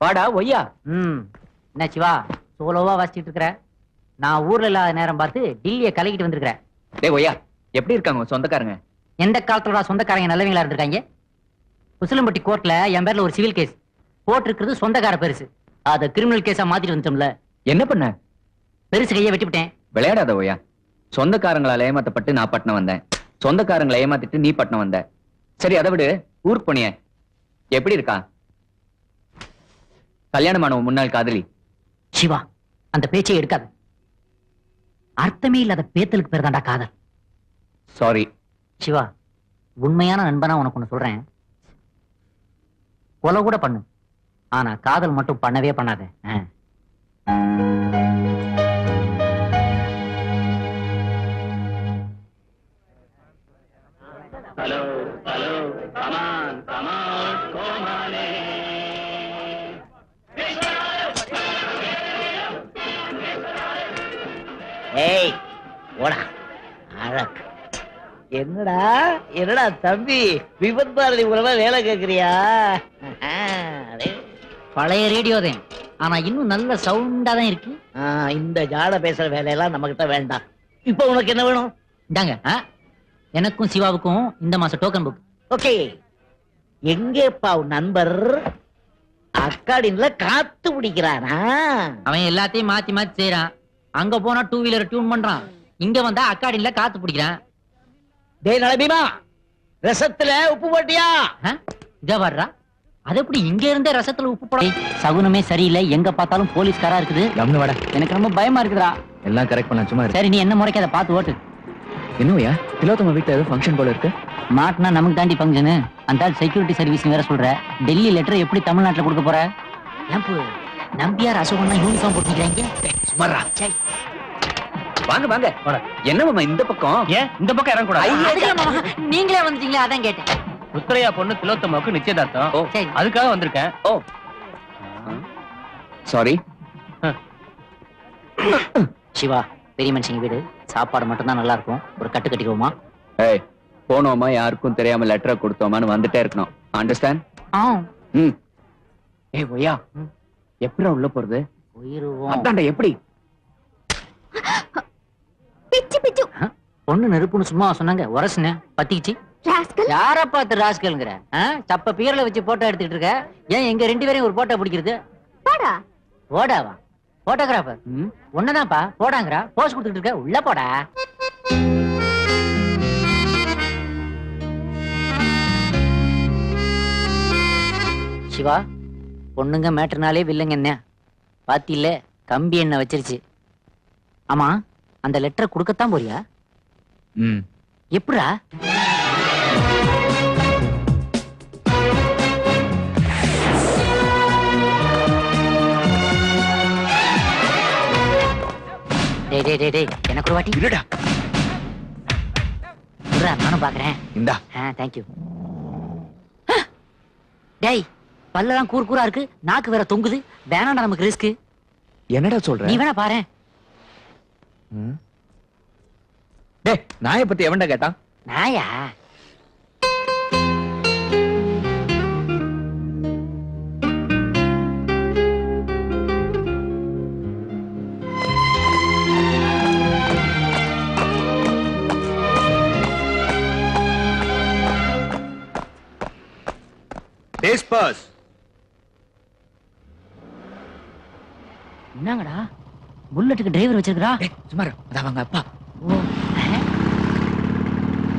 வாடா ஒய்யா. ம். என்ன சிவா சோலோவா வாசிச்சிட்டு இருக்கிற? நான் ஊர்ல இல்லாத நேரம் பார்த்து டில்லியை கலக்கிட்டு வந்திருக்கிறேன். டேய் ஒய்யா எப்படி இருக்காங்க உன் சொந்தக்காரங்க? எந்த காலத்தோட சொந்தக்காரங்க நல்லவங்களா இருந்திருக்காங்க? உசிலம்பட்டி கோர்ட்ல என் பேர்ல ஒரு சிவில் கேஸ் போட்டிருக்கிறது சொந்தக்கார பெருசு. அத கிரிமினல் கேஸா மாத்திட்டு வந்துட்டோம்ல. என்ன பண்ண? பெருசு கையை வெட்டிவிட்டேன். விளையாடாத ஒய்யா. சொந்தக்காரங்களால ஏமாத்தப்பட்டு நான் பட்டணம் வந்தேன். சொந்தக்காரங்களை ஏமாத்திட்டு நீ பட்டணம் வந்த. சரி அதை விடு. ஊருக்கு போனிய. எப்படி இருக்கா? கல்யாணமான உன் முன்னாள் காதலி. சிவா அந்த பேச்சை எடுக்காது. அர்த்தமே இல்லாத பேத்தலுக்கு பேர் தான்டா காதல். சாரி சிவா உண்மையான நண்பனா உனக்கு ஒண்ணு சொல்றேன். கொலை கூட பண்ணு. ஆனா காதல் மட்டும் பண்ணவே பண்ணாத. ஏய் ஓடா அழக். என்னடா என்னடா தம்பி? விபத் பாரதி உறவா வேலை கேக்குறியா. பழைய ரேடியோ தான். ஆனா இன்னும் நல்ல சவுண்டா தான் இருக்கு. இந்த ஜாட பேசுற வேலையெல்லாம் நம்ம கிட்ட வேண்டாம். இப்போ உனக்கு என்ன வேணும்? இந்தாங்க? எனக்கும் சிவாவுக்கும் இந்த மாசம் டோக்கன் புக் ஓகே. எங்கேப்பா உன் நண்பர்? அக்காடின்ல காத்து பிடிக்கிறானா? அவன் எல்லாத்தையும் மாத்தி மாத்தி செய்யறான் அங்க போனா டூ வீலர் டியூன் பண்றான். இங்க வந்தா அக்காடியில காத்து பிடிக்கிறான். டேய் நலபீமா ரசத்துல உப்பு போட்டியா? இதோ வர்றா. அது எப்படி இங்க இருந்தே ரசத்துல உப்பு போட சகுனமே சரியில்லை. எங்க பார்த்தாலும் போலீஸ்காரா இருக்குது. கம்னு வாடா. எனக்கு ரொம்ப பயமா இருக்குதுடா. எல்லாம் கரெக்ட் பண்ணலாம் சும்மா. சரி நீ என்ன முறைக்காத பார்த்து ஓட்டு. என்ன ஒய்யா திலோத்தம வீட்டுல ஏதோ ஃபங்க்ஷன் போல இருக்கு. மாட்டினா நமக்கு தாண்டி பங்குன்னு அந்த செக்யூரிட்டி சர்வீஸ் வேற சொல்ற. டெல்லி லெட்டர் எப்படி தமிழ்நாட்டுல கொடுக்க போற? நம்பியார் அசோகன் யூனிஃபார்ம் போட்டுக்கிறாங்க சுமாரா. வாங்க வாங்க. என்ன மாமா இந்த பக்கம்? ஏன்? இந்த பக்கம் இறங்க ஐயா. நீங்களே வந்துட்டீங்களா அதான் கேட்டேன். உத்தரையா பொண்ணு திலோத்தமாவுக்கு நிச்சயதார்த்தம். அதுக்காக வந்திருக்கேன். ஓ. சாரி சிவா பெரிய மனுஷங்க வீடு. சாப்பாடு மட்டும் தான் நல்லா இருக்கும் ஒரு கட்டு கட்டிக்குவோமா ஏய் போனோமா யாருக்கும் தெரியாம லெட்டரை கொடுத்தோமான்னு வந்துட்டே இருக்கணும். அண்டர்ஸ்டாண்ட் ஆ ம். ஏய் ஒய்யா. எப்படிடா உள்ள போறது? அதான்டா எப்படி? பிச்சு பிச்சு. பொண்ணு நெருப்புன்னு சும்மா சொன்னாங்க. உரசுன பத்திக்கிச்சு. ராஸ்கல்? யார பார்த்து ராஸ்கல்ங்கிற? சப்ப பீரல வச்சு போட்டோ எடுத்துட்டு இருக்க. ஏன் எங்க ரெண்டு பேரையும் ஒரு போட்டோ பிடிக்கிறது? போடா. போடாவா? போட்டோகிராஃபர் ஒன்னதான்ப்பா போடாங்கறா. போஸ் கொடுத்துட்டு இருக்க. உள்ள போடா. சிவா பொண்ணுங்க மேட்டர்னாலே வில்லுங்க என்ன? பாத்தியில்ல கம்பி என்ன வச்சிருச்சு. ஆமா அந்த லெட்டரை கொடுக்கத்தான் போறியா? ம். எப்படா டேய் டேய் டேய் டேய் எனக்கு ஒரு வாட்டி. இருடா. விட்றா, நானும் பாக்குறேன். இந்தா. ஆ தேங்க்யூ டேய் பல்லெல்லாம் கூர் கூரா இருக்கு நாக்கு வேற தொங்குது. வேணாம்டா நமக்கு ரிஸ்க் என்னடா நீ சொல்ற வேணா பாரு. டேய் நாயை பத்தி எவன்டா கேட்டான்? நாயா? பாஸ் என்னங்கடா? புல்லட்டுக்கு டிரைவர் வச்சிருக்கா இரு. அது அவங்க அப்பா.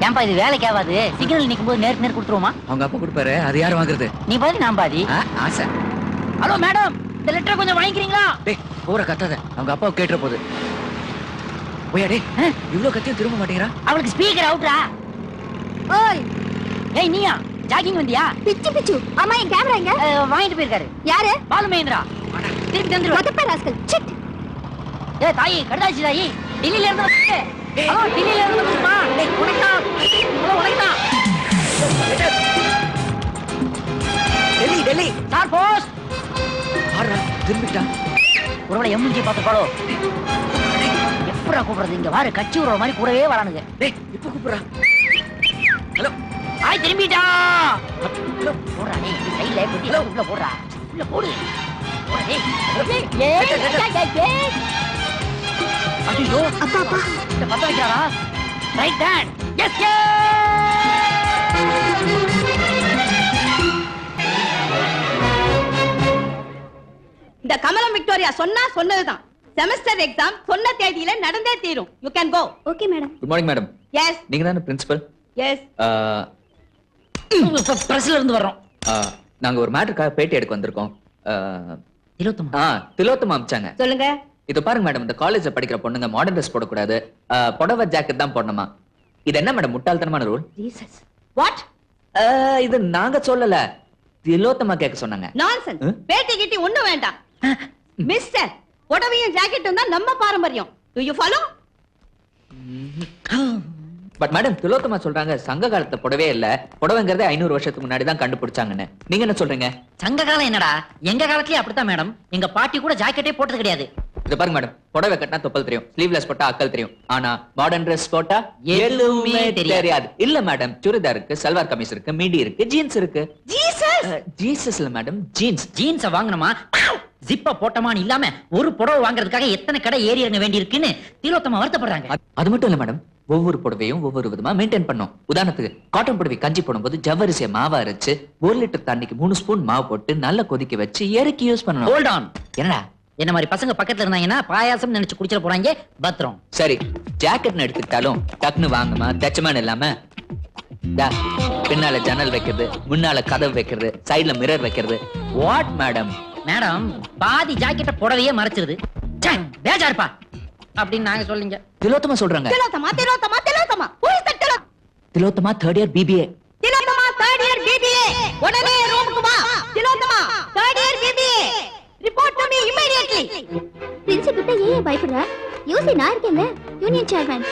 ஏன்பா இது வேலைக்கு ஆகாது. சிக்னல் நிக்கும் போது நேருக்கு நேர் கொடுத்துருவோமா? அவங்க அப்பா கொடுப்பாரு. அது யார் வாங்குறது? நீ பாதி நான் பாதி. ஆசை. ஹலோ மேடம் இந்த லெட்டர் கொஞ்சம் வாங்கிக்கிறீங்களா? டேய் போற கத்தாத. அவங்க அப்பாவை கேட்டுற போகுது ஓயா டேய் ஆ? இவ்வளவு கத்தியும் திரும்ப மாட்டேங்கிறா? அவளுக்கு ஸ்பீக்கர் அவுட்ரா ஓய் ஏய் நீயா? ஜாகிங் வந்தியா? பிச்சு பிச்சு. அம்மா என் கேமரா எங்க? அஹ், வாங்கிட்டு போயிருக்காரு. யாரு? பாலு மகேந்திரா. திருப்பி தந்துருவா. மொத்தப்ப ராஸ்கல். சிட். ஏ தாயி கடுதாச்சி தாயி. டெல்லியில இருந்து ஹலோ டெல்லியில இருந்து வந்துருமா டேய் ஹலோ உனக்கா டெல்லி டெல்லி. சார் போஸ் ஆடுறா திரும்பிட்டா. ஒருவேளை எம்ஜி பார்த்து எப்படா கூப்பிடுறது? இங்க வாரு கட்சி விடுற மாதிரி கூடவே வரானுங்க. டேய் இப்ப கூப்பிடுறா. ஹலோ. ஆய் திரும்பிட்டா. போடுறா டேய். சைடுல போடுறா. உள்ள போடு போடு. ஐயோ அப்பா அப்பா இந்த பத்த வைக்கிறாரா ரைட் ஹேண்ட் எஸ் இந்த கமலம் விக்டோரியா சொன்னா சொன்னதுதான். செமஸ்டர் எக்ஸாம் சொன்ன தேதியில நடந்தே தீரும். You can go okay madam good morning madam yes நீங்க தானே பிரின்சிபல் எஸ் பிரஸ்ல இருந்து வர்றோம். நாங்க ஒரு மேட்டருக்காக பேட்டி எடுக்க வந்திருக்கோம். ஆ திலோத்தமா அமிச்சாங்க. சொல்லுங்க. இது பாருங்க மேடம் இந்த காலேஜ்ல படிக்கிற பொண்ணுங்க மாடர்ன் ட்ரெஸ் போடக்கூடாது. புடவை ஜாக்கெட் தான் போடணுமா? இது என்ன மேடம் முட்டாள்தனமான ரூல் ஜீசஸ் வாட் இது நாங்க சொல்லல. திலோத்தமா கேட்க சொன்னாங்க. நான்சென்ஸ்? பேட்டி கிட்டி ஒண்ணும் வேண்டாம். மிஸ்டர் புடவையும் ஜாக்கெட்டும் தான் நம்ம பாரம்பரியம். Do you follow but madam Tilottama சொல்றாங்க சங்க காலத்துல புடவே இல்ல. புடவைங்கிறதே ஐநூறு வருஷத்துக்கு முன்னாடி தான் கண்டுபிடிச்சாங்கன்னு. நீங்க என்ன சொல்றீங்க? சங்க காலம் என்னடா? எங்க காலத்துலயே அப்படித்தான் மேடம் எங்க பாட்டி கூட ஜாக்கெட்டே போட்டது கிடையாது. இது பாருங்க மேடம் புடவை கட்டினா தொப்பல் தெரியும். ஸ்லீவ்லெஸ் போட்டா அக்கல் தெரியும். ஆனா மாடர்ன் Dress போட்டா எதுவுமே தெரியாது. இல்ல மேடம் சுடிதார் இருக்கு சல்வார் கமிஸ் இருக்கு மிடி இருக்கு ஜீன்ஸ் இருக்கு. ஜீசஸ் ஜீசஸ் இல்ல மேடம் ஜீன்ஸ் ஜீன்ஸ வாங்கணுமா? ஜிப்ப போட்டமான்னு இல்லாம ஒரு புடவை வாங்குறதுக்காக எத்தனை கடை ஏறி இறங்க வேண்டி இருக்குன்னு திலோத்தமா வருத்தப்படுறாங்க. அது மட்டும் இல்ல மேடம் ஒவ்வொரு புடவையும் ஒவ்வொரு விதமா மெயின்டைன் பண்ணும் உதாரணத்துக்கு காட்டன் புடவை கஞ்சி போடும்போது ஜவ்வரிசியை மாவா அரைச்சு ஒரு லிட்டர் தண்ணிக்கு மூணு ஸ்பூன் மாவு போட்டு நல்லா கொதிக்க வச்சு இறக்கி யூஸ் பண்ணணும். ஹோல்ட் ஆன் என்னடா? என்ன மாதிரி பசங்க பக்கத்துல இருந்தாங்கன்னா பாயாசம் நினைச்சு குடிச்சிட போறாங்க பத்திரம் சரி ஜாக்கெட்னு எடுத்துக்கிட்டாலும் டக்குன்னு வாங்குமா தச்சமான இல்லாம. பின்னால ஜன்னல் வைக்கிறது முன்னால கதவு வைக்கிறது சைடுல மிரர் வைக்கிறது. வாட் மேடம் மேடம் பாதி ஜாக்கெட்ட புடவையே மறைச்சிருது. ச்சே, பேஜாருப்பா. அப்படின்னு நாங்க சொல்லிங்க. திலோத்தமா சொல்றாங்க. Tilottama Tilottama Tilottama. Who is that Tilo Tilottama third year BBA Tilottama third year BBA உடனே ரூமுக்கு வா. Tilottama third year BBA report to me immediately பிரின்சிபிட்ட ஏன் பயப்படுற? யூசி நான் இருக்கேன்ல. Union chairman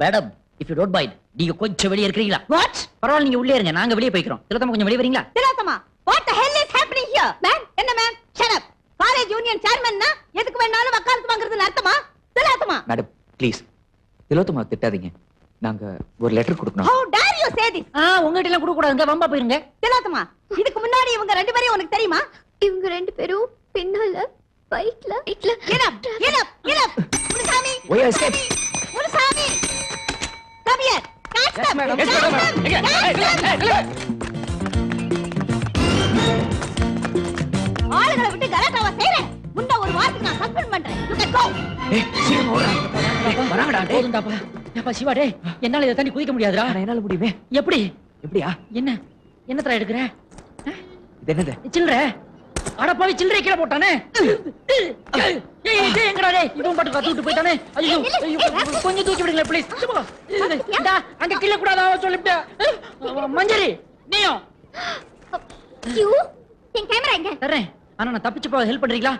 madam if you don't mind நீங்க கொஞ்சம் வெளியே இருக்கிறீங்களா? வாட் பரவாயில்ல நீங்க உள்ளே இருங்க. நாங்க வெளியே போய்க்கிறோம். திலோத்தமா கொஞ்சம் வெளியே வரீங்களா? Tilottama what the hell is happening here ma'am என்ன ma'am shut up college union சேர்மன்னா எதுக்கு வேணாலும் வக்காலத்து வாங்குறதுன்னு அர்த்தமா? திலோத்தமா மேடம் ப்ளீஸ் திலோத்தமா திட்டாதீங்க. நாங்க ஒரு லெட்டர் கொடுக்கணும். How dare you say this? ஆ உங்ககிட்ட எல்லாம் கொடுக்க கூடாதுங்க வம்பா போயிருங்க. திலோத்தமா இதுக்கு முன்னாடி இவங்க ரெண்டு பேரையும் உனக்கு தெரியுமா? இவங்க ரெண்டு பேரும் பின்னால பைக்ல பைக்ல enough, enough. Munusamy, Why you escape? Munusamy. Come here. Catch them. Catch them. Catch them. ஆளுகளை விட்டு கலாட்டாவா செய்றேன். முன்ன ஒரு வாரத்துக்கு நான் suspend பண்றேன். You can go. ஏய், சீக்கிரம் ஓடுறா. வராங்கடா போதும்டாப்பா ஏப்பா சிவா டேய் என்னால இதை தாண்டி குதிக்க முடியாதுடா என்னால முடியுமே எப்படி எப்படியா என்ன என்ன தர எடுக்கிற இது என்னது சில்லற அட போய் சில்லறை கீழே போட்டானே? ஏய், எங்கடா டேய் இவன் பாட்டு கத்து விட்டு போயிட்டானே? ஐயோ ஐயோ, கொஞ்சம் தூக்கி விடுங்களேன் ப்ளீஸ் இந்தா அங்க கிள்ள கூடாதா சொல்லிவிட்டேன் மஞ்சரி நீயும். யூ என் கேமரா எங்க? தர்றேன். ஆனா நான் தப்பிச்சு போக ஹெல்ப் பண்றீங்களா?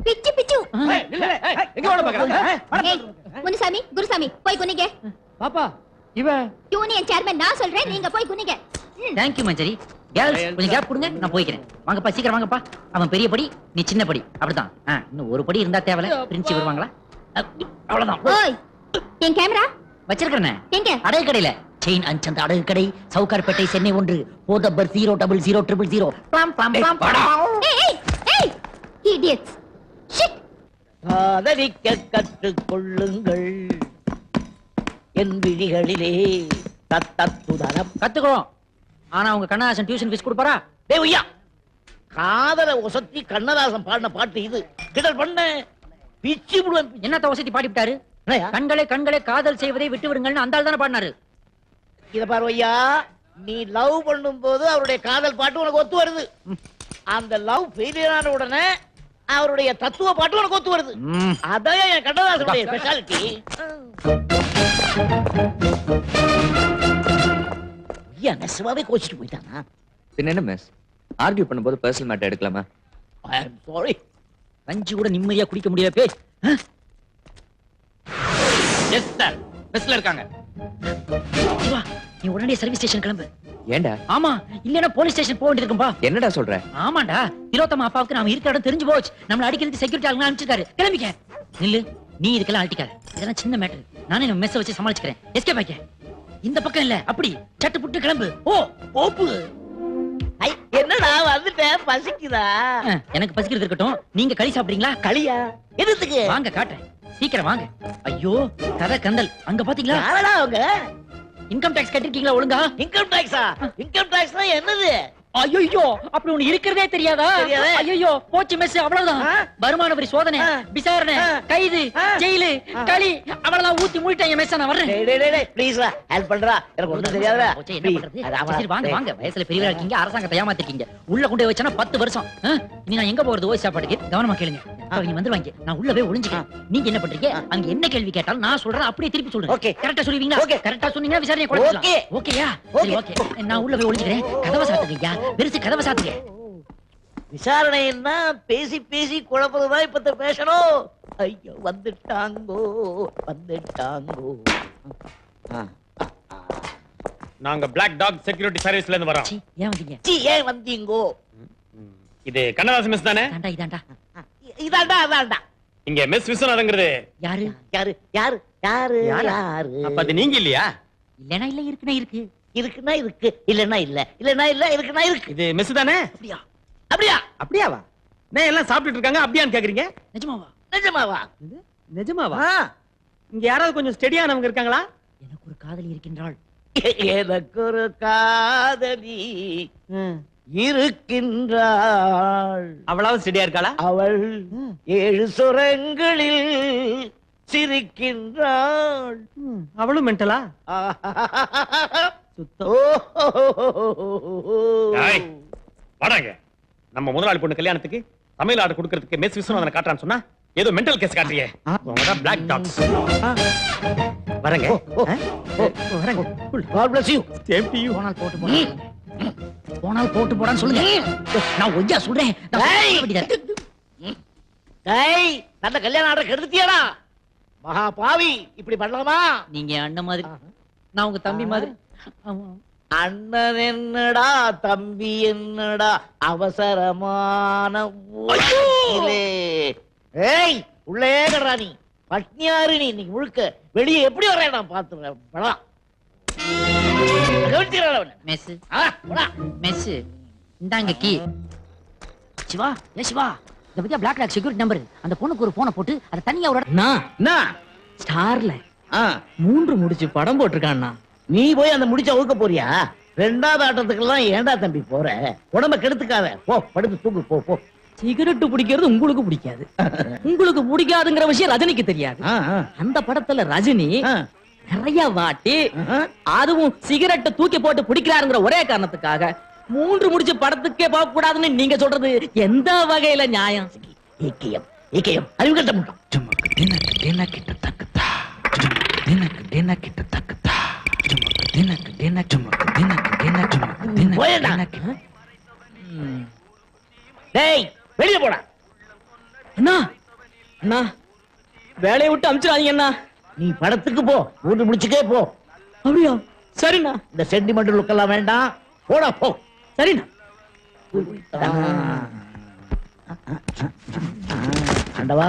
பிச்சு பிச்சு. எங்க ஓட பாக்குறாங்க ஏய் முனுசாமி குருசாமி போய் குனிங்க. பாப்பா இவன் யூனியன் சேர்மன் நான் சொல்றேன் நீங்க போய் குனிங்க. Thank you Manjari. கேர்ள்ஸ் கொஞ்சம் கேப் கொடுங்க நான் போய்க்கிறேன். வாங்கப்பா சீக்கிரம் வாங்கப்பா. அவன் பெரிய படி நீ சின்ன படி. அப்படிதான் ஆ, இன்னும் ஒரு படி இருந்தா தேவையில்ல. பிரின்சி வருவாங்களா? அப், அவ்வளவுதான். ஓய் என் கேமரா வச்சிருக்கிறேன். எங்க? அடகு கடையில செயின் அஞ்சந்த அடகு கடை சவுகார்பேட்டை சென்னை ஒன்று. Four number zero double zero triple zero பிளாம் பிளாம் பிளாம். ஏய் ஏய் ஏய் இடியட்ஸ் ஷிட் காதலிக்க கற்றுக்கொள்ளுங்கள் என் விழிகளிலே தத்தத்துதரம் கத்துக்கிறோம் ஆனா உங்க கண்ணாசன் டியூஷன் ஃபீஸ் கொடுப்பாரா? டேய் உய்யா! காதல ஒசத்தி கண்ணதாசன் பாடின பாட்டு இது. கிடல் பண்ண. பிச்சு விடுவேன். என்னத்த வசதி பாடிவிட்டாரு? கண்களே கண்களே காதல் செய்வதை விட்டு விடுங்கள்னு அந்த தானே பாடினாரு. இத பாரு ஐயா நீ லவ் பண்ணும்போது அவருடைய காதல் பாட்டு உனக்கு ஒத்து வருது. அந்த லவ் ஃபெயிலியர் ஆன உடனே அவருடைய தத்துவ பாட்டு உனக்கு ஒத்து வருது. அதான் என் கண்ணதாசனுடைய ஸ்பெஷாலிட்டி நெசமாவே கோச்சிட்டு போயிட்டானா பின்ன என்ன மிஸ் ஆர்கியூ பண்ணும்போது பர்சனல் மேட்டர் எடுக்கலாமா? ஐ அம் சாரி கஞ்சி கூட நிம்மதியா குடிக்க முடியாது பேய். எஸ் சார் பஸ்ல இருக்காங்க. சிவா நீ உடனே சர்வீஸ் ஸ்டேஷன் கிளம்பு. ஏன்டா? ஆமா இல்லன்னா போலீஸ் ஸ்டேஷன் போக வேண்டியிருக்கும்பா என்னடா சொல்ற? ஆமாண்டா திலோத்தமா அப்பாவுக்கு நாம இருக்கிற இடம் தெரிஞ்சு போச்சு. நம்மள அடிக்கிறதுக்கு செக்யூரிட்டி ஆளுங்க அனுப்பிச்சிருக்காரு. கிளம்பிக்க. நில்லு நீ இதுக்கெல்லாம் அழட்டிக்காத இதெல்லாம் சின்ன மேட்டர் நானே நம்ம மெஸ்ஸ வச்சு சமாளிச்சுக்கிறேன். எஸ்கே பாய்க்க இந்த பக்கம் இல்ல. அப்படி. சட்டு புட்டு கிளம்பு. ஓ ஓப்பு. என்னடா வந்துட்டேன்? பசிக்குதா? எனக்கு பசிக்கிறது இருக்கட்டும். நீங்க களி சாப்பிடுறீங்களா? களியா? எதுக்கு வாங்க காட்டுறேன். சீக்கிரம் வாங்க. ஐயோ கதை கந்தல். அங்க பாத்தீங்களா? அவங்க? இன்கம் டாக்ஸ் கட்டிருக்கீங்களா ஒழுங்கா? இன்கம் டாக்ஸா இன்கம் டாக்ஸ்னா என்னது? ஐயோ அப்படி ஒண்ணு இருக்கிறதே தெரியாதா. ஐயோ போச்சு மெஸ் அவ்வளவுதான்? வருமான வரி சோதனை. விசாரணை. கைது. ஜெயிலு. களி அவ்வளவுதான். ஊத்தி மூடிட்டாங்க மெஸ் நான் வர்றேன். ப்ளீஸ்டா ஹெல்ப் பண்றா. எனக்கு ஒண்ணும் தெரியாதுடா. வாங்க வாங்க. வயசுல பெரியவரா இருக்கீங்க அரசாங்கத்தை ஏமாத்திருக்கீங்க. உள்ள கொண்டு வச்சனா பத்து வருஷம்? இனி நான் எங்க போறது? ஓய் சாப்பாட்டுக்கு? கவனமா கேளுங்க. அவங்க வந்துருவாங்க. நான் உள்ள போய் ஒளிஞ்சுக்கிறேன் நீங்க என்ன பண்றீங்க? அங்க என்ன கேள்வி கேட்டாலும் நான் சொல்றேன் அப்படியே திருப்பி சொல்றேன் Okay. கரெக்டா சொல்லுவீங்களா? Okay. கரெக்டா சொன்னீங்கன்னா விசாரணை. குழப்பலாம் ஓகேயா. ஓகே. நான் உள்ள போய் ஒளிஞ்சுக்கிறேன். கதவை சாத்துங்க பெருசு கதவை சாத்துங்க. விசாரணைன்னா பேசி பேசி குழப்பதுதான் இப்ப பேசணும் ஐயோ வந்துட்டாங்கோ வந்துட்டாங்கோ. நாங்க பிளாக் டாக் செக்யூரிட்டி சர்வீஸ்ல இருந்து வரோம். ஏன் வந்தீங்க? சீ, ஏன் வந்தீங்கோ? இது கண்ணதாசன் மிஸ் தானே? இதாண்டா இதாண்டா. இதாண்டா அதாண்டா இங்க மிஸ் விஸ்வநாதங்கிறது. யாரு? யாரு? யாரு? யாரு? யாரா? யாரு? அப்ப அது நீங்க இல்லையா? இல்லனா இல்ல இருக்குனா இருக்கு. இருக்குன்னா இருக்கு இல்லன்னா இல்ல. இல்லன்னா இல்ல இருக்குன்னா இருக்கு. இது மிஸ் தானே? அப்படியா? அப்படியா? அப்படியாவா? நான் எல்லாம் சாப்பிட்டுட்டு இருக்காங்க. அப்படியான்னு கேக்குறீங்க? நிஜமாவா? நிஜமாவா? நிஜமாவா? ஆ. இங்க யாராவது கொஞ்சம் ஸ்டெடியானவங்க இருக்காங்களா? எனக்கு ஒரு காதலி இருக்கின்றாள். எனக்கு ஒரு காதலி இருக்கின்றாள். அவளாவது ஸ்டெடியா இருக்காளா? அவள் ஏழு சுரங்களில் சிரிக்கின்றாள். அவளும் மென்டலா வாடாங்க. நம்ம முதலாளி பொண்ணு கல்யாணத்துக்கு தமிழ் ஆர்டர் கொடுக்கறதுக்கு மிஸ் விஸ்வநாதனை காட்டுறான்னு சொன்னா ஏதோ மென்டல் கேஸ் காட்டுறியே. பிளாக் டாக்ஸ் வரங்க. வரங்க. God bless you. Same to you போனால் போட்டு போடா போனால் போட்டு போடான்னு சொல்லுங்க. நான் ஒய்யா சொல்றேன். டேய், நல்ல கல்யாணம் ஆர்டர் கெடுத்தியாடா மகா பாவி இப்படி பண்ணலாமா? நீங்க அண்ணன் மாதிரி. நான் உங்க தம்பி மாதிரி. அண்ணன் என்னடா தம்பி என்னடா அவசரமான. ஏய் உள்ளே கடறா நீ. பட்னியாரு நீ இன்னைக்கு முழுக்க. வெளியே எப்படி வர்றேன் நான் பாத்துறேன் படம். மெஸ். மெஸ் இந்தாங்க கீ. சிவா ஏ சிவா. இந்த பத்தியா பிளாக் டாக் செக்யூரிட்டி நம்பர் அந்த பொண்ணுக்கு ஒரு போனை போட்டு அதை தனியா ஒரு? ஸ்டார்ல மூன்று முடிச்சு படம் போட்டிருக்கான்னா நீ போய் அந்த முடிச்ச ஊக்க போறியா? ரெண்டாவது ஆட்டத்துக்கெல்லாம் ஏன்டா தம்பி போற? உடம்ப கெடுத்துக்காத. போ படுத்து தூங்கு போ போ. சிகரெட் பிடிக்கிறது உங்களுக்கு பிடிக்காது. உங்களுக்கு பிடிக்காதுங்கிற விஷயம் ரஜினிக்கு தெரியாது. அந்த படத்துல ரஜினி நிறைய வாட்டி. அதுவும் சிகரெட்டை தூக்கி போட்டு பிடிக்கிறாருங்கிற ஒரே காரணத்துக்காக மூன்று முடிச்ச படத்துக்கே போக கூடாதுன்னு நீங்க சொல்றது எந்த வகையில நியாயம்? ஏக்கியம் ஏக்கியம் அறிவு கட்ட முட்டம் போயேண்டா. டேய் வெளிய போடா. அண்ணா. அண்ணா வேலையை விட்டு அமிச்சிடாதீங்க அண்ணா. நீ படத்துக்கு போ மூன்று முடிச்சுக்கே போ. அப்படியா? சரிண்ணா. இந்த சென்டிமெண்டல் லுக் எல்லாம் வேண்டாம். போடா போ. சரிண்ணா. ஆண்டவா.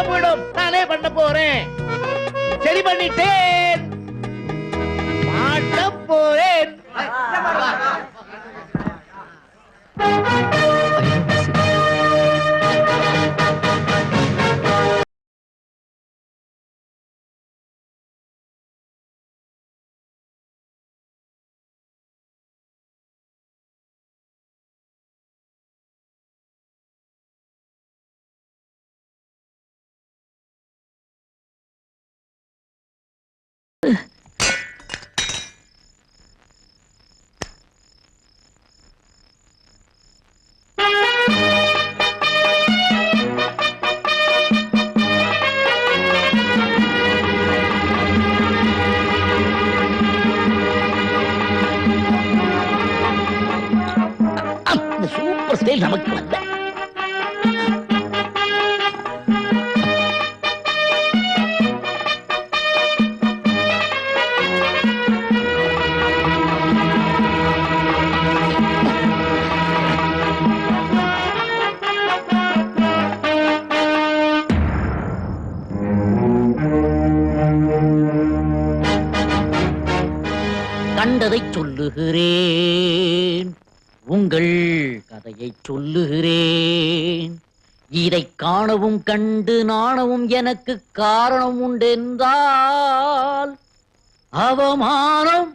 நானே பண்ண போறேன். சரி பண்ணிட்டேன். மாட்ட போறேன். கண்டதை சொல்லுகிறேன். உங்கள் கதையை சொல்லுகிறேன். இதை காணவும் கண்டு நாணவும் எனக்கு காரணம் உண்டென்றால் அவமானம்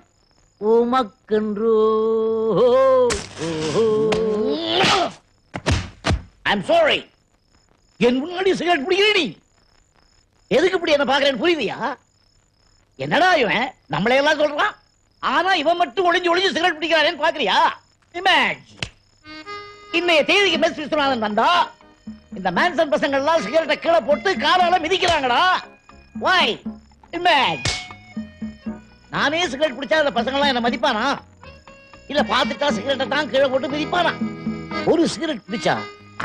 உமக்கென்றோ? ஐம் சாரி என் முன்னாடி சிகரெட் பிடிக்கிறீ எதுக்கு இப்படி என்ன பாக்குறேன்னு புரியுதியா? என்னடா இவன்? நம்மளையெல்லாம் சொல்றான். ஆனா இவன் மட்டும் ஒளிஞ்சு ஒளிஞ்சு சிகரெட் பிடிக்கிறானேன்னு பாக்குறியா இமேஜ் இன்னைய தேதிக்கு மெஸ் விஸ்வநாதன் வந்தா இந்த மேன்சன் பசங்க எல்லாம் சிகரெட்டை கீழே போட்டு காலால மிதிக்கிறாங்கடா. வாய் இமேஜ் நானே சிகரெட் பிடிச்சா அந்த பசங்க எல்லாம் என்ன மதிப்பானா? இல்ல பாத்துட்டா சிகரெட்டை தான் கீழே போட்டு மிதிப்பானா? ஒரு சிகரெட் பிடிச்சா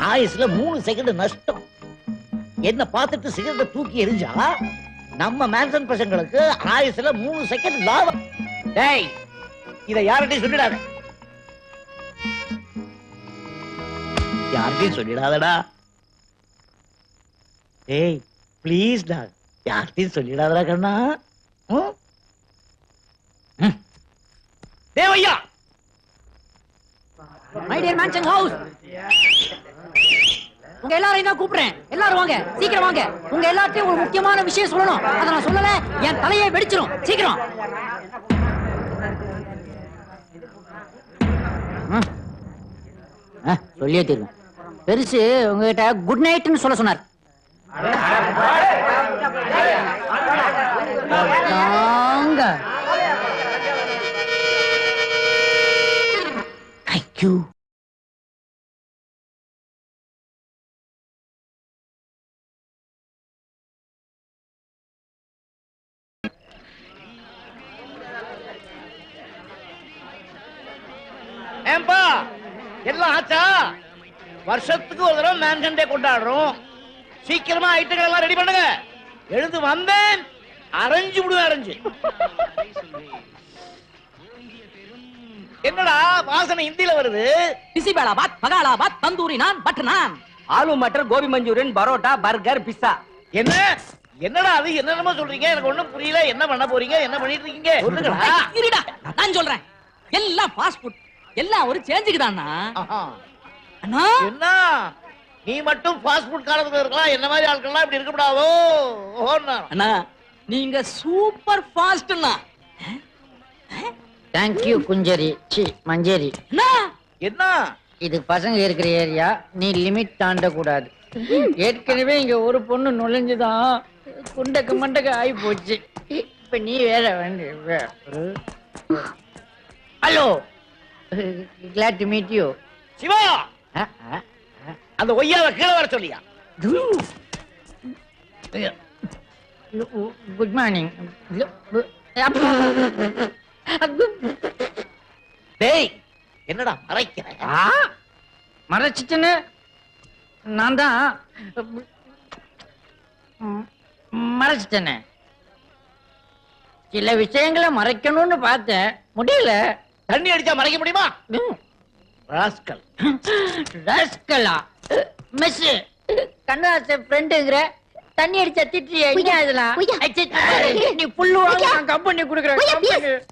ஆயுசுல மூணு செகண்ட் நஷ்டம். என்ன பார்த்துட்டு சிகரெட்டை தூக்கி எரிஞ்சா நம்ம மேன்சன் பசங்களுக்கு ஆயுசுல மூணு செகண்ட் லாபம். டேய் இத யார்கிட்டயும் சொல்லிடாத. யார்கிட்டயும் சொல்லிடாதடா. டேய் ப்ளீஸ் டா யார்கிட்டயும் சொல்லிடாதடா கண்ணா. தேவையா டேய் ஐயா மை டியர் மேன்ஷன் ஹவுஸ் உங்க எல்லாரையும் தான் கூப்பிடுறேன். எல்லாரும் வாங்க சீக்கிரம் வாங்க. உங்க எல்லாத்தையும் ஒரு முக்கியமான விஷயம் சொல்லணும். அதை நான் சொல்லல என் தலையை வெடிச்சிரும். சீக்கிரம். சொல்லியே தீரும் பெருசு உங்ககிட்ட குட் நைட்னு சொல்ல சொன்னார். தாங்க தேங்க்யூ ஏம்பா! எல்லாம் ஆச்சா? வருஷத்துக்கு ஒரு தடவை மேன்கண்டே கொண்டாடுறோம். சீக்கிரமா ஐட்டங்கள் எல்லாம் ரெடி பண்ணுங்க. எழுந்து வந்தேன் அரைஞ்சு விடுவேன் அரைஞ்சு. என்னடா வாசனை இந்தியில வருது? Bisi bele bath மகாலாபாத் tandoori naan butter naan. Aloo matar gobi Manchurian parotta burger pizza என்ன? என்னடா அது? என்னென்னமோ சொல்றீங்க. எனக்கு ஒண்ணும் புரியல. என்ன பண்ண போறீங்க? என்ன பண்ணிட்டு இருக்கீங்க? நான் சொல்றேன். எல்லாம் ஃபாஸ்ட் ஃபுட் எல்லாம் ஒரு சேஞ்சுக்கு தானா. அண்ணா? என்ன? நீ மட்டும் ஃபாஸ்ட் ஃபுட் காலத்துல இருக்கலாம் என்ன மாதிரி ஆட்கள்லாம் இப்படி இருக்கக்கூடாதோ? ஓன்னா அண்ணா நீங்க சூப்பர் ஃபாஸ்ட்னா தேங்க்யூ குஞ்சரி. சி மஞ்சரி. அண்ணா! என்ன? இது பசங்க இருக்கிற ஏரியா நீ லிமிட் தாண்ட கூடாது ஏற்கனவே இங்க ஒரு பொண்ணு நுழைஞ்சுதான் குண்டக்கு மண்டக்கு ஆகி போச்சு இப்ப நீ வேற வேண்டிய hello glad to meet you Shiva! அந்த ஒய்யாவை கீழே வர சொல்லியா? குட் மார்னிங் டேய் என்னடா மறைக்கிற? மறைச்சிட்டுன்னு நான் தான் மறைச்சிட்டேனே. சில விஷயங்களை மறைக்கணும்னு பார்த்தேன். முடியல. தண்ணி அடிச்சா மறைக்க முடியுமா? ராஸ்கல். ராஸ்கலா? மிஸ் கண்ணாச ஃப்ரெண்டுங்கிற தண்ணி அடிச்சா திட்டியா என்ன இதெல்லாம்? நீ புல்லு வாங்க கம்பெனி கொடுக்குறேன்.